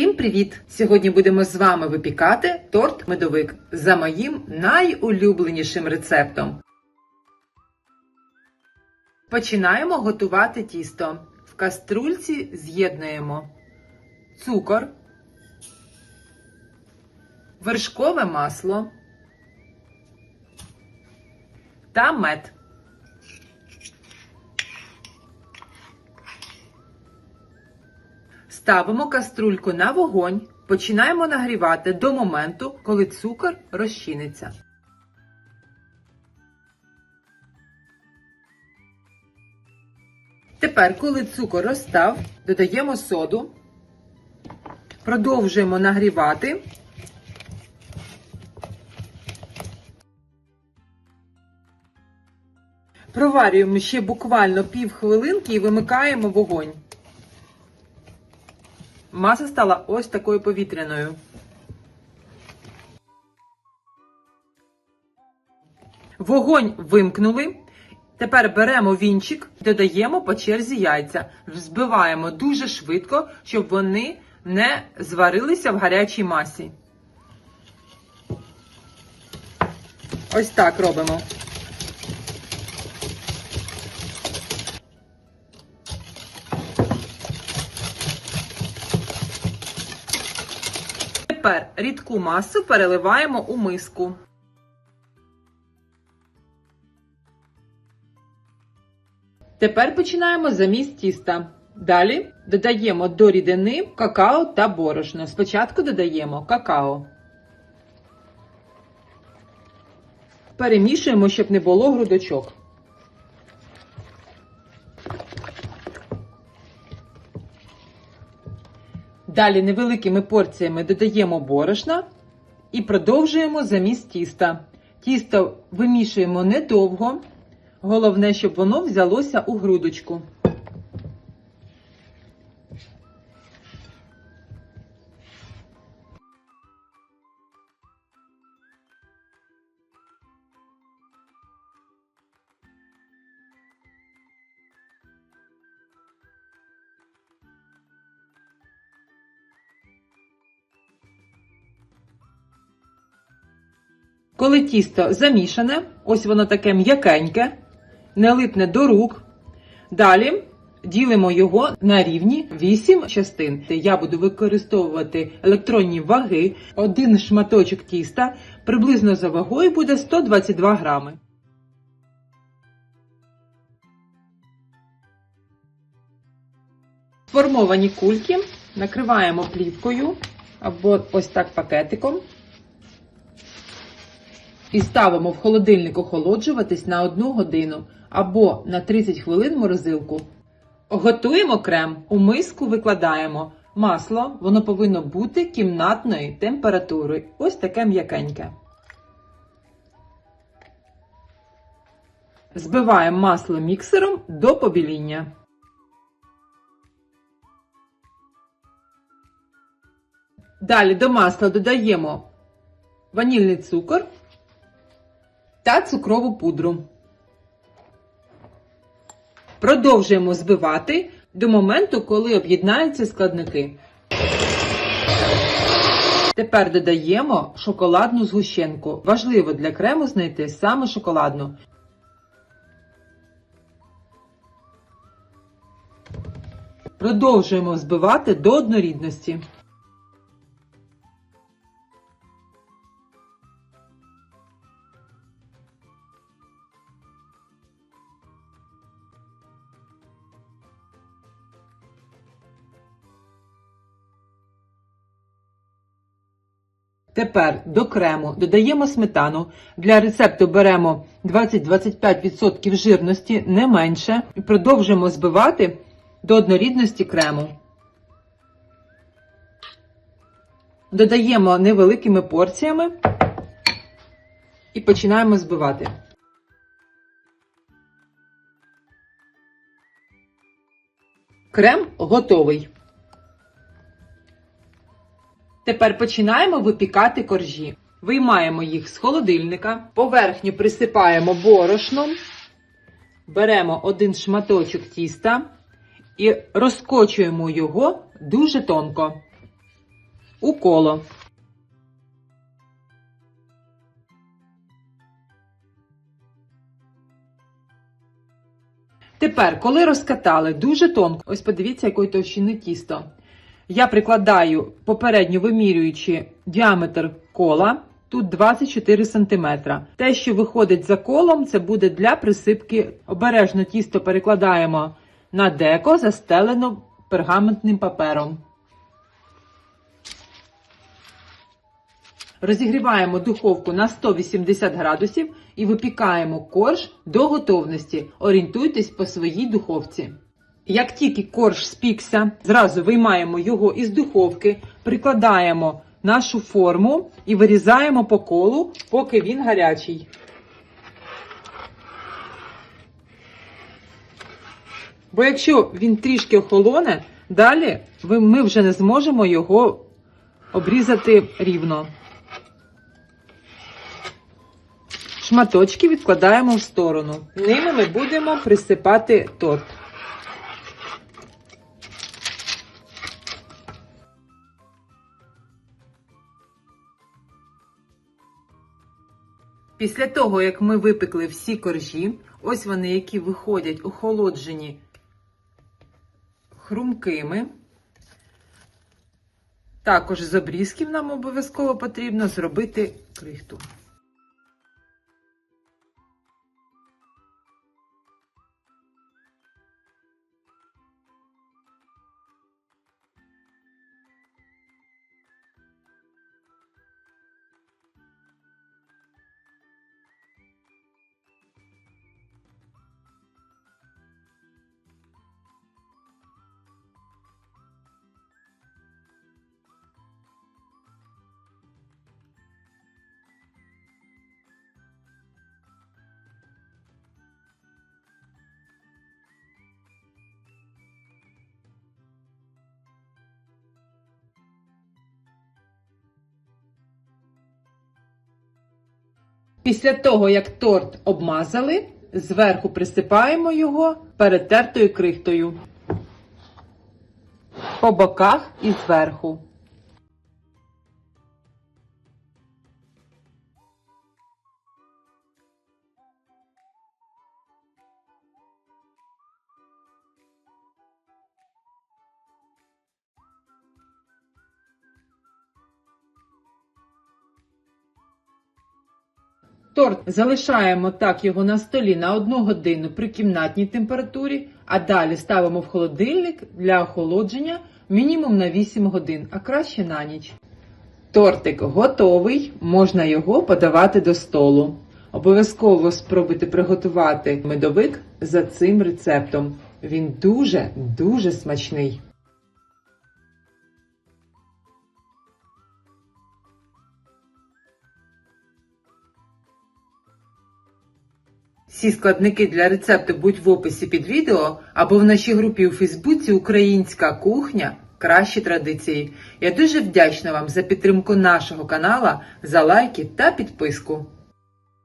Всім привіт! Сьогодні будемо з вами випікати торт медовик за моїм найулюбленішим рецептом. Починаємо готувати тісто. В каструльці з'єднуємо цукор, вершкове масло та мед. Ставимо каструльку на вогонь, починаємо нагрівати до моменту, коли цукор розчиниться. Тепер, коли цукор розстав, додаємо соду, продовжуємо нагрівати. Проварюємо ще буквально пів хвилинки і вимикаємо вогонь. Маса стала ось такою повітряною. Вогонь вимкнули. Тепер беремо вінчик, додаємо по черзі яйця. Взбиваємо дуже швидко, щоб вони не зварилися в гарячій масі. Ось так робимо. Тепер рідку масу переливаємо у миску. Тепер починаємо заміс тіста. Далі додаємо до рідини какао та борошно. Спочатку додаємо какао. Перемішуємо, щоб не було грудочок. Далі невеликими порціями додаємо борошна і продовжуємо заміс тіста. Тісто вимішуємо недовго. Головне, щоб воно взялося у грудочку. Коли тісто замішане, ось воно таке м'якеньке, не липне до рук. Далі ділимо його на рівні 8 частин. Я буду використовувати електронні ваги. Один шматочок тіста приблизно за вагою буде 122 грами. Сформовані кульки накриваємо плівкою або ось так пакетиком. І ставимо в холодильник охолоджуватись на 1 годину або на 30 хвилин морозилку. Готуємо крем. У миску викладаємо масло, воно повинно бути кімнатної температури. Ось таке м'якеньке. Збиваємо масло міксером до побіління. Далі до масла додаємо ванільний цукор та цукрову пудру. Продовжуємо збивати до моменту, коли об'єднаються складники. Тепер додаємо шоколадну згущенку. Важливо для крему знайти саме шоколадну. Продовжуємо збивати до однорідності. Тепер до крему додаємо сметану. Для рецепту беремо 20-25% жирності, не менше, і продовжуємо збивати до однорідності крему. Додаємо невеликими порціями і починаємо збивати. Крем готовий. Тепер починаємо випікати коржі. Виймаємо їх з холодильника, поверхню присипаємо борошном, беремо один шматочок тіста і розкочуємо його дуже тонко. у коло. Тепер, коли розкатали дуже тонко, ось подивіться, якої товщини тісто. Я прикладаю попередньо вимірюючи діаметр кола. Тут 24 см. Те, що виходить за колом, це буде для присипки. Обережно тісто перекладаємо на деко, застелено пергаментним папером. Розігріваємо духовку на 180 градусів і випікаємо корж до готовності. Орієнтуйтесь по своїй духовці. Як тільки корж спікся, зразу виймаємо його із духовки, прикладаємо нашу форму і вирізаємо по колу, поки він гарячий. Бо якщо він трішки охолоне, далі ми вже не зможемо його обрізати рівно. Шматочки відкладаємо в сторону. Ними ми будемо присипати торт. Після того, як ми випекли всі коржі, ось вони, які виходять охолоджені хрумкими. Також з обрізків нам обов'язково потрібно зробити крихту. Після того, як торт обмазали, зверху присипаємо його перетертою крихтою. По боках і зверху. Торт залишаємо так його на столі на одну годину при кімнатній температурі, а далі ставимо в холодильник для охолодження мінімум на 8 годин, а краще на ніч. Тортик готовий, можна його подавати до столу. Обов'язково спробуйте приготувати медовик за цим рецептом. Він дуже дуже смачний. Всі складники для рецепту будь в описі під відео або в нашій групі у Фейсбуці Українська кухня кращі традиції. Я дуже вдячна вам за підтримку нашого канала, за лайки та підписку.